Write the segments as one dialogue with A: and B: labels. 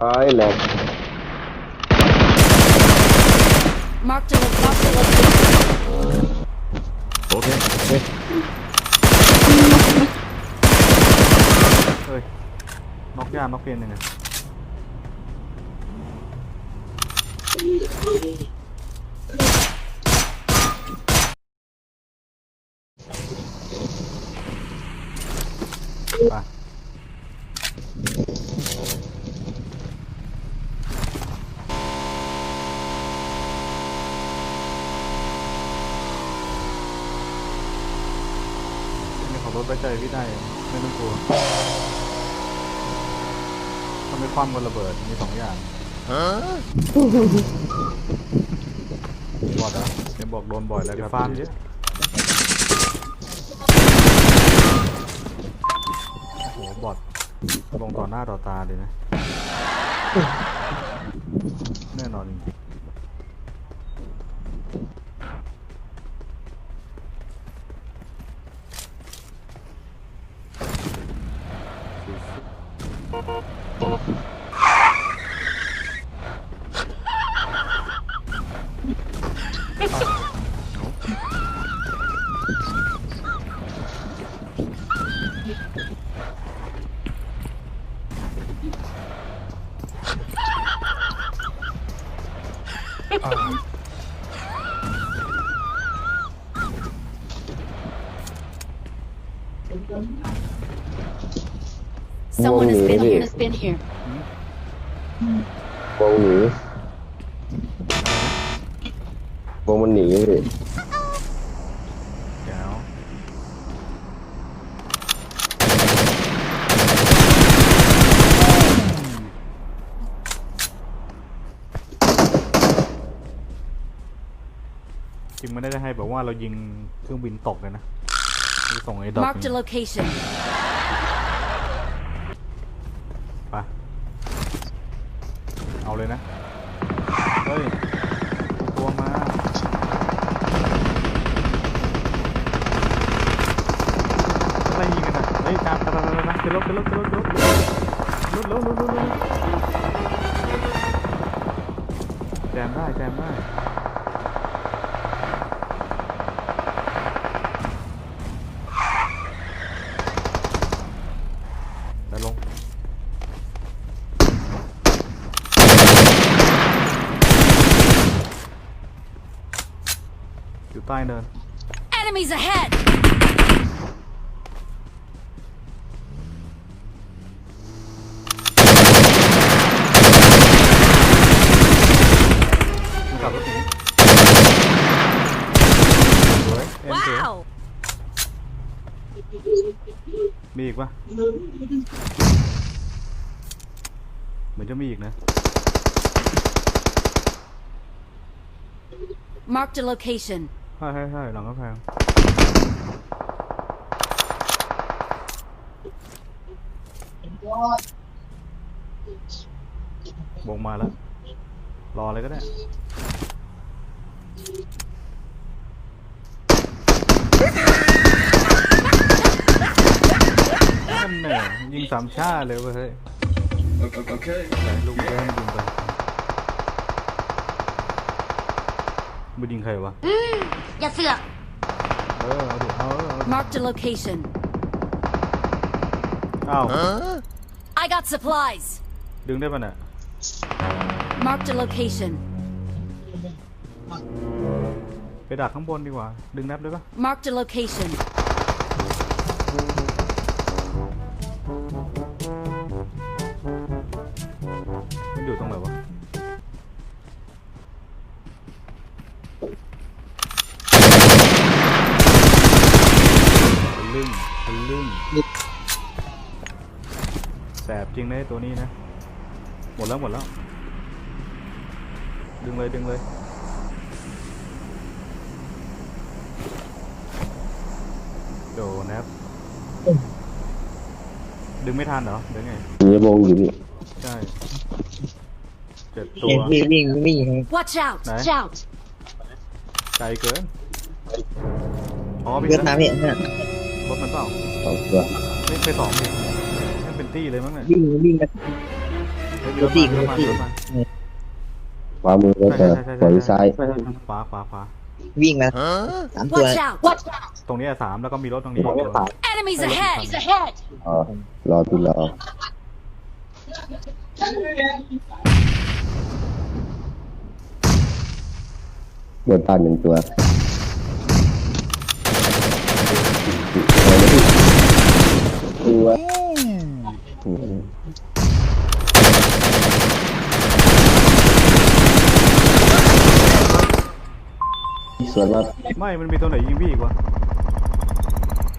A: ไอ้แหลก
B: Marked a lo- marked a location.
C: โอเค
A: เฮ้ย
C: เฮ้ยน็อกยามน็อกเกนยังไงไปนี่ขับร ถไปใจพี่ได้ ไม่ต้องกลัวถ้าไม่คว่ำก็ระเบิด มีสองอย่างบอดอะเดี๋ยวบอกโดนบ่อยแล้วครับฟาร์มเยอะโอ้โหบอดลงต่อหน้าต่อตาเลยนะ
B: Someone has been
A: Whoa.
B: here. Has been here.
A: วงหนีวงมันหนีพี่
C: แก้ว จริงไม่ได้ให้แบบว่าเรายิงเครื่องบินตกเลยนะคือส่งไอ้ดอก
B: Marked a location.
C: ไปเอาเลยนะ เฮ้ยเอาตัวมาอะไรยิงกันอะเฮ้ยตามตามตามตามตามขึ้นรถขึ้นรถขึ้นรถขึ้นรถรถเร็วเร็วเร็วเร็วแจมได้แจมได้ อยู่ใต้เนิน
B: Enemies ahead.
C: มันขับรถหนีสวยเอ็นสวย
B: Wow.
C: มีอีกปะเหมือนจะมีอีกนะ
B: Marked a location.
C: ใช่ใช่ใช่หลังกระแพงวงมาแล้ว รอเลยก็ได้ นั่นแน่ยิงสามชาเลยเว้ยเฮ้ย
D: Okay.
C: ไหนลูกแก้มยิงไป มึงยิงใครวะ
B: อย่าเสือก
C: เออเอาดิเอาเออเอาดิ
B: Marked a location.
C: อ้าว
B: I got supplies.
C: ดึงได้ปะเนี่ย
B: Marked a location.
C: ไปดักข้างบนดีกว่า ดึงแนบเลยปะ
B: Marked a location.
C: มันอยู่ตรงไหนวะ ทะ ลึ่งทะลึ่งแสบจริงนะไอ้ตัวนี้นะ หมดแล้วหมดแล้ว ดึงเลยดึงเลยโดแนบดึงไม่ทันเหรอเดี๋ยวไง
A: หนีวงอยู่พี่
C: ใช่เจ็ดตัว
E: เห็นพี่วิ่งวิ่งไง
B: Watch out.
C: Đấy.
B: Watch out.
C: ไกลเกินอ๋อพี่
E: เวียดนาม
C: นะ
E: เนี่ยเนี่ย
C: รถมันเปล่า
A: สองตัว
C: ไม่ไปสองดิไม่เป็นตี้เลยมั้งเนี่ย
E: วิ่งวิ่งกัน
C: เออฮ้ยมีรถมามีรถมามีรถมา
A: ขวามือแล้วแต่ขวาซ้าย
C: ขวาขวาขวา
D: วิ่งมาสามตัว
B: Watch out! Watch out!
C: ตรงนี้อะสามแล้วก็มีรถตรงนี้อีกตัว
B: Enemies ahead! Enemies ahead!
A: อ๋อรอที่รอเบิดบ้านหนึ่งตัวตัวอืม ส่วนว่า
C: ไม่มันมีตัวไหนยิงพี่อีกวะ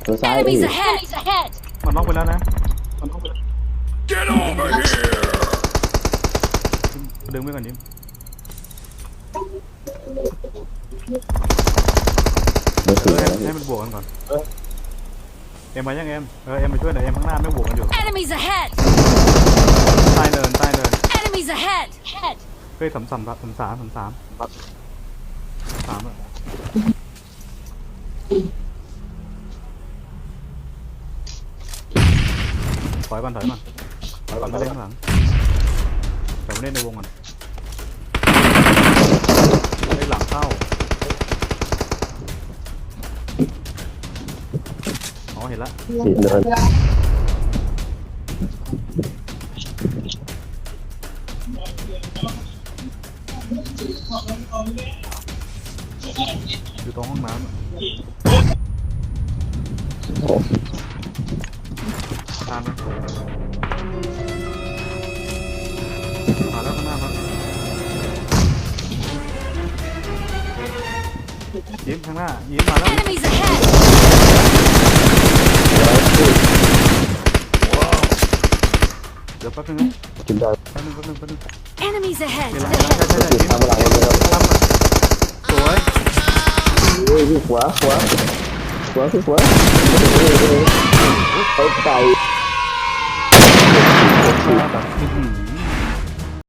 A: ตัวซ้าย
B: Enemies
A: พี่
B: ahead! Enemies ahead!
C: มันน็อกไปแล้วนะมันน็อกไปแล้ว Get over here ดึงไปก่อนยิม
A: เบอร์
C: เอ
A: สี่
C: อ
A: แล้ว
C: ให้ให้มันบวกกันก่อนเอ็มมายังเอ็มเออเอ็มมาช่วยหน่อยเอ็มข้างหน้าไม่บวกกันอยู่
B: Enemies ahead!
C: ใต้เนินใต้เนิน
B: Enemies ahead! Head!
C: เฮ้ยสามสามสามสามสามสามสามอะ ถอยก่อนถอยก่อนถอยก่อนมาเล่นข้างหลังแต่มาเล่นในวงก่อนเล่นหลังเข้าอ๋อเห็นละ
A: สี่เดิน
C: อยู่ตรงห้องน้ำอะ
A: โอ้
C: ตามไปมาแล้วข้างหน้าครับยิ้มข้างหน้ายิ้มมาแล้ว
B: Enemies ahead!
C: เดี๋ยวแป๊บนึงนะ
A: กินได้
C: แป๊บนึงแป๊บนึงแป๊บนึง
B: Enemies ahead!
C: เห็นแล้วเห็นแล้วใช่ใช่ใช่ยิ้ม
A: ทำอะไรกันครับ
C: ทำอะสวย
A: เฮ้ยขวาขวาขวาขวาไปไก่
C: แบบอื้อหือ